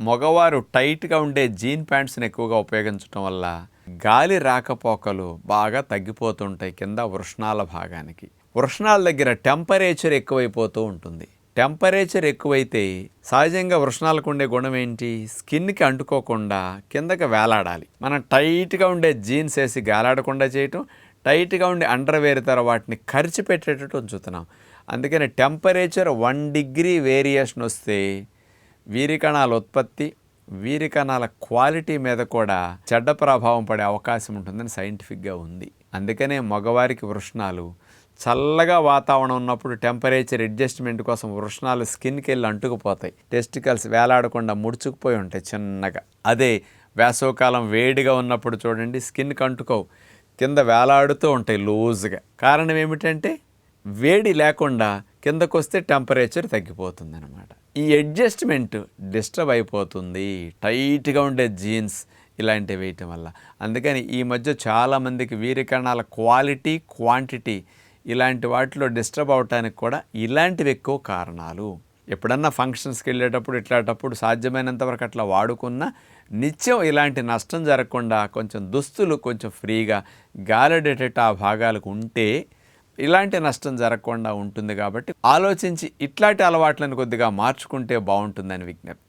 మగవారు టైట్గా ఉండే జీన్ ప్యాంట్స్ని ఎక్కువగా ఉపయోగించడం వల్ల గాలి రాకపోకలు బాగా తగ్గిపోతుంటాయి కింద వృషణాల భాగానికి. వృషణాల దగ్గర టెంపరేచర్ ఎక్కువైపోతూ ఉంటుంది. టెంపరేచర్ ఎక్కువైతే సహజంగా వృషణాలకు ఉండే గుణం ఏంటి? స్కిన్కి అంటుకోకుండా కిందకి వేలాడాలి. మనం టైట్గా ఉండే జీన్స్ వేసి గాలాడకుండా చేయటం టైట్గా ఉండే అండర్వేర్ తర్వాత వాటిని ఖర్చు పెట్టేటట్టు ఉంచుతున్నాం. అందుకని టెంపరేచర్ వన్ డిగ్రీ వేరియేషన్ వస్తే వీరికణాల ఉత్పత్తి వీరికణాల క్వాలిటీ మీద కూడా చెడ్డ ప్రభావం పడే అవకాశం ఉంటుందని సైంటిఫిక్గా ఉంది. అందుకనే మగవారికి వృషణాలు చల్లగా వాతావరణం ఉన్నప్పుడు టెంపరేచర్ అడ్జస్ట్మెంట్ కోసం వృషణాలు స్కిన్కి వెళ్ళి అంటుకుపోతాయి. టెస్టికల్స్ వేలాడకుండా ముడుచుకుపోయి ఉంటాయి చిన్నగా. అదే వేసవకాలం వేడిగా ఉన్నప్పుడు చూడండి స్కిన్కి అంటుకోవు కింద వేలాడుతూ ఉంటాయి లూజ్గా. కారణం ఏమిటంటే వేడి లేకుండా కిందకు వస్తే టెంపరేచర్ తగ్గిపోతుంది అనమాట ఈ అడ్జస్ట్మెంట్ డిస్టర్బ్ అయిపోతుంది. టైట్గా ఉండే జీన్స్ ఇలాంటివి వేయటం వల్ల. అందుకని ఈ మధ్య చాలామందికి వీరికణాల క్వాలిటీ క్వాంటిటీ ఇలాంటి వాటిలో డిస్టర్బ్ అవటానికి కూడా ఇలాంటివి ఎక్కువ కారణాలు. ఎప్పుడన్నా ఫంక్షన్స్కి వెళ్ళేటప్పుడు ఇట్లాంటప్పుడు సాధ్యమైనంత వరకు అట్లా వాడుకున్న నిత్యం ఇలాంటి నష్టం జరగకుండా కొంచెం దుస్తులు కొంచెం ఫ్రీగా గాలడేటట్టు ఆ భాగాలకు ఉంటే ఇలాంటి నష్టం జరగకుండా ఉంటుంది కాబట్టి ఆలోచించి ఇట్లాంటి అలవాట్లను కొద్దిగా మార్చుకుంటే బాగుంటుందని విజ్ఞప్తి.